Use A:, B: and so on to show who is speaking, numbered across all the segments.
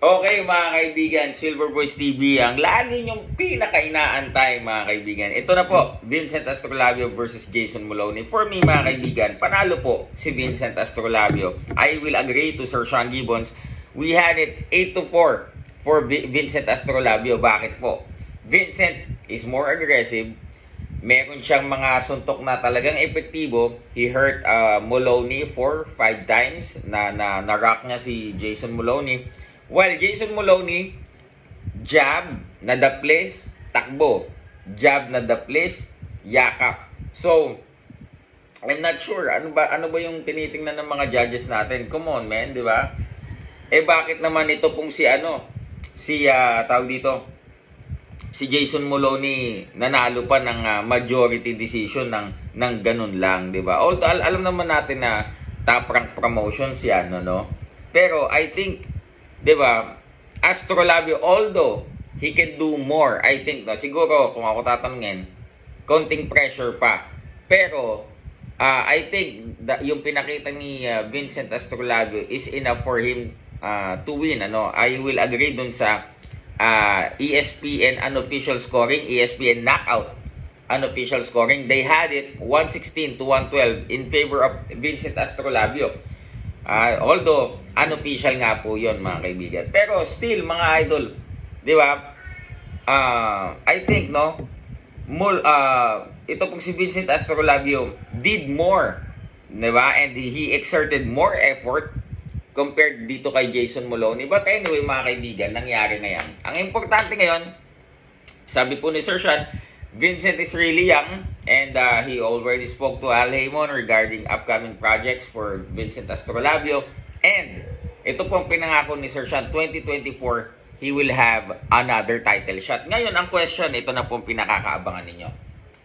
A: Okay mga kaibigan, Silver Boys TV ang lagi niyong pinaka-inaantay mga kaibigan. Ito na po, Vincent Astrolabio versus Jason Maloney. For me mga kaibigan, panalo po si Vincent Astrolabio. I will agree to Sir Sean Gibbons. We had it 8 to 4 for Vi- Vincent Astrolabio. Bakit po? Vincent is more aggressive. Meron siyang mga suntok na talagang epektibo. He hurt uh, Maloney for five times na, na, na-rock niya si Jason Maloney. While Jason Maloney, jab na the place, takbo. Jab na the place, yakap. So, I'm not sure ano ba ano ba yung tinitingnan ng mga judges natin. Come on, man, di ba? Eh bakit naman ito pong si ano, si ah, tawag dito, si Jason Maloney nanalo pa ng ah, majority decision ng ng ganun lang, 'di ba? Although al- alam naman natin na top rank promotion si ano no. Pero I think 'di ba? Astrolabio although he can do more, I think no, siguro kung ako tatanungin, konting pressure pa. Pero ah, I think that yung pinakita ni ah, Vincent Astrolabio is enough for him ah, to win ano. I will agree dun sa uh, ESPN unofficial scoring, ESPN knockout unofficial scoring. They had it 116 to 112 in favor of Vincent Astrolabio. Ah, although unofficial nga po 'yon mga kaibigan. Pero still mga idol, 'di ba? Ah, I think no, mul ah, ito pong si Vincent Astrolabio did more, 'di ba? And he exerted more effort compared dito kay Jason Maloney. But anyway, mga kaibigan, nangyari na yan. Ang importante ngayon, sabi po ni Sir Sean, Vincent is really young and uh, he already spoke to Al Haymon regarding upcoming projects for Vincent Astrolabio. And ito po ang pinangako ni Sir Sean, 2024, he will have another title shot. Ngayon, ang question, ito na po ang pinakakaabangan ninyo.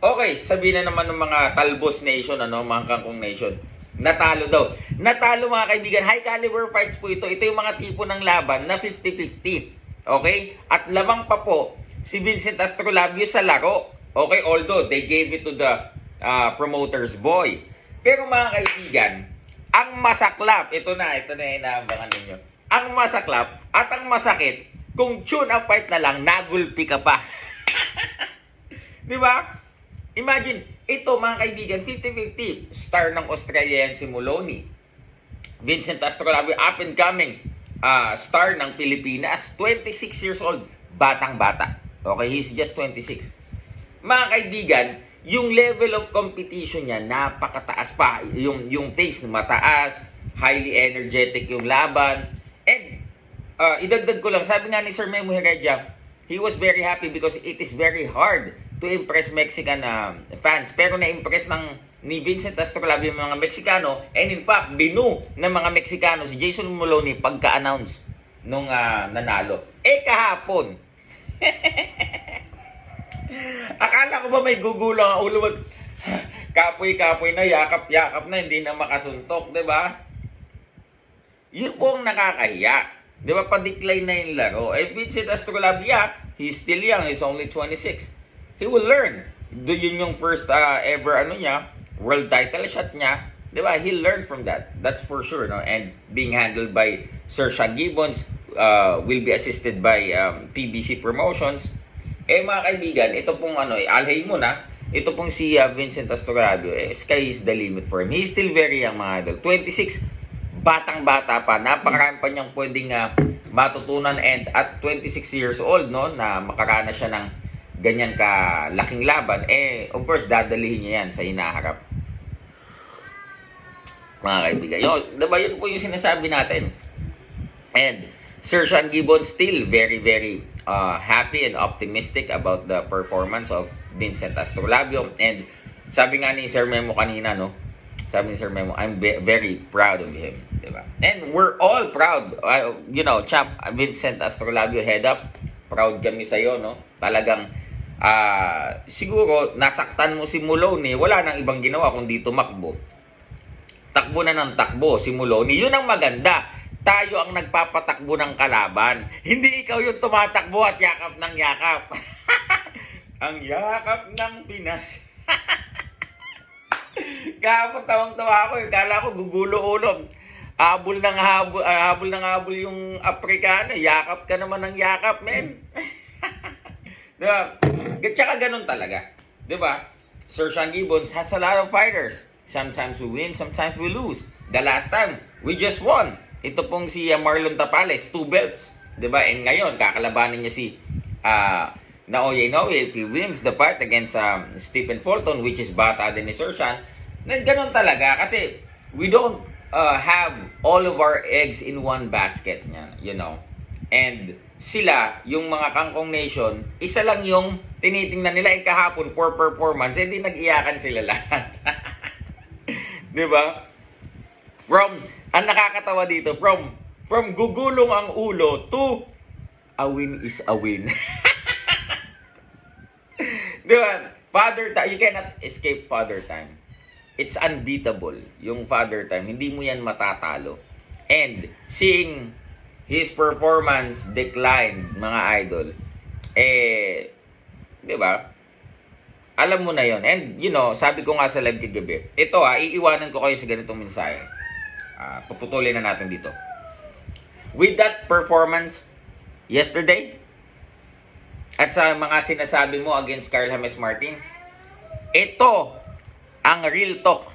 A: Okay, sabihin na naman ng mga Talbos Nation, ano, mga Kangkong Nation, natalo daw. Natalo mga kaibigan, high caliber fights po ito. Ito yung mga tipo ng laban na 50-50. Okay? At lamang pa po si Vincent Astrolabio sa laro. Okay? Although they gave it to the uh, promoter's boy. Pero mga kaibigan, ang masaklap, ito na, ito na yung inaabangan ninyo. Ang masaklap at ang masakit, kung tune up fight na lang, nagulpi ka pa. Di ba? Imagine, ito mga kaibigan, 50-50. Star ng Australia yan si Maloney. Vincent Astrolabio, up and coming. ah, star ng Pilipinas. 26 years old. Batang-bata. Okay, he's just 26. Mga kaibigan, yung level of competition niya, napakataas pa. Yung, yung face, mataas. Highly energetic yung laban. And, uh, idagdag ko lang, sabi nga ni Sir Memo Heredia, he was very happy because it is very hard to impress Mexican uh, fans. Pero na-impress ng ni Vincent Astrolabio yung mga Meksikano and in fact, binu ng mga Meksikano si Jason Maloney pagka-announce nung uh, nanalo. Eh kahapon, akala ko ba may gugulang ang ulo? Kapoy-kapoy na, yakap-yakap na, hindi na makasuntok, di ba? Yun po ang nakakahiya. Di ba, pa-decline na yung laro. Eh, Vincent Astrolabia, he's still young, he's only 26. He will learn. Do yun yung first uh, ever ano niya, world title shot niya. Di ba? He'll learn from that. That's for sure. No? And being handled by Sir Sean Gibbons, uh, will be assisted by um, PBC Promotions. Eh mga kaibigan, ito pong ano, eh, alhay mo na, ito pong si uh, Vincent Astorado, eh, sky is the limit for him. He's still very young mga idol. 26, batang-bata pa. Napakarami pa niyang pwedeng uh, matutunan and at 26 years old, no, na makaranas siya ng ganyan ka laking laban, eh, of course, dadalihin niya yan sa hinaharap. Mga kaibigan. Yun, diba yun po yung sinasabi natin. And Sir Sean Gibbon still very, very uh, happy and optimistic about the performance of Vincent Astrolabio. And sabi nga ni Sir Memo kanina, no? Sabi ni Sir Memo, I'm ve- very proud of him. Diba? And we're all proud. Uh, you know, champ Vincent Astrolabio, head up. Proud kami sa'yo, no? Talagang, ah siguro, nasaktan mo si Mulone, wala nang ibang ginawa kundi tumakbo takbo na ng takbo si Muloni. Yun ang maganda. Tayo ang nagpapatakbo ng kalaban. Hindi ikaw yung tumatakbo at yakap ng yakap. ang yakap ng Pinas. Kahapon tawang-tawa ako. eh. Kala ko gugulo ulo. habol ng habol, ah, habol ng habol yung Afrikano. Yakap ka naman ng yakap, men. Di ba? Tsaka ganun talaga. Di ba? Sir Sean Gibbons has a lot of fighters. Sometimes we win, sometimes we lose. The last time, we just won. Ito pong si uh, Marlon Tapales, two belts. Di ba? And ngayon, kakalabanin niya si uh, Naoya Inoue if he wins the fight against um, Stephen Fulton, which is bata din ni. Na ganun talaga kasi we don't uh, have all of our eggs in one basket you know. And sila, yung mga Kangkong Nation, isa lang yung tinitingnan nila ay kahapon for performance, eh di nag-iyakan sila lahat. Di ba? From, ang nakakatawa dito, from, from gugulong ang ulo to a win is a win. Di ba? Father time, you cannot escape father time. It's unbeatable, yung father time. Hindi mo yan matatalo. And seeing his performance decline, mga idol, eh, di ba? Alam mo na yon And, you know, sabi ko nga sa live kagabi, ito ah, iiwanan ko kayo sa ganitong mensahe. Ah, puputulin na natin dito. With that performance yesterday, at sa mga sinasabi mo against Carl James Martin, ito ang real talk.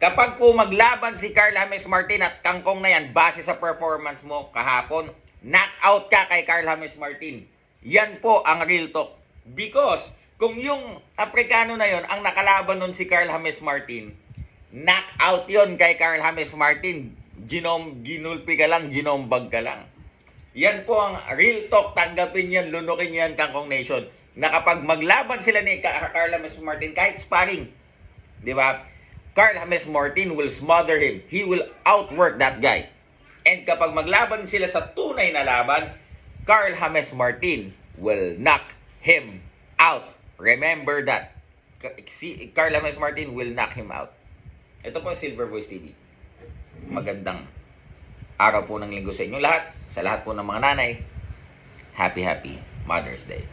A: Kapag po maglaban si Carl James Martin at kangkong na yan, base sa performance mo kahapon, knockout ka kay Carl James Martin. Yan po ang real talk. Because kung yung Aprikano na yon ang nakalaban nun si Carl James Martin, knockout yon kay Carl James Martin. Ginom, ginulpi ka lang, ginombag ka lang. Yan po ang real talk. Tanggapin yan, lunukin yan, Kangkong Nation. Na kapag maglaban sila ni Carl James Martin, kahit sparring, di ba? Carl James Martin will smother him. He will outwork that guy. And kapag maglaban sila sa tunay na laban, Carl James Martin will knock him out. Remember that. Carl James Martin will knock him out. Ito po Silver Voice TV. Magandang araw po ng linggo sa inyo lahat. Sa lahat po ng mga nanay, happy happy Mother's Day.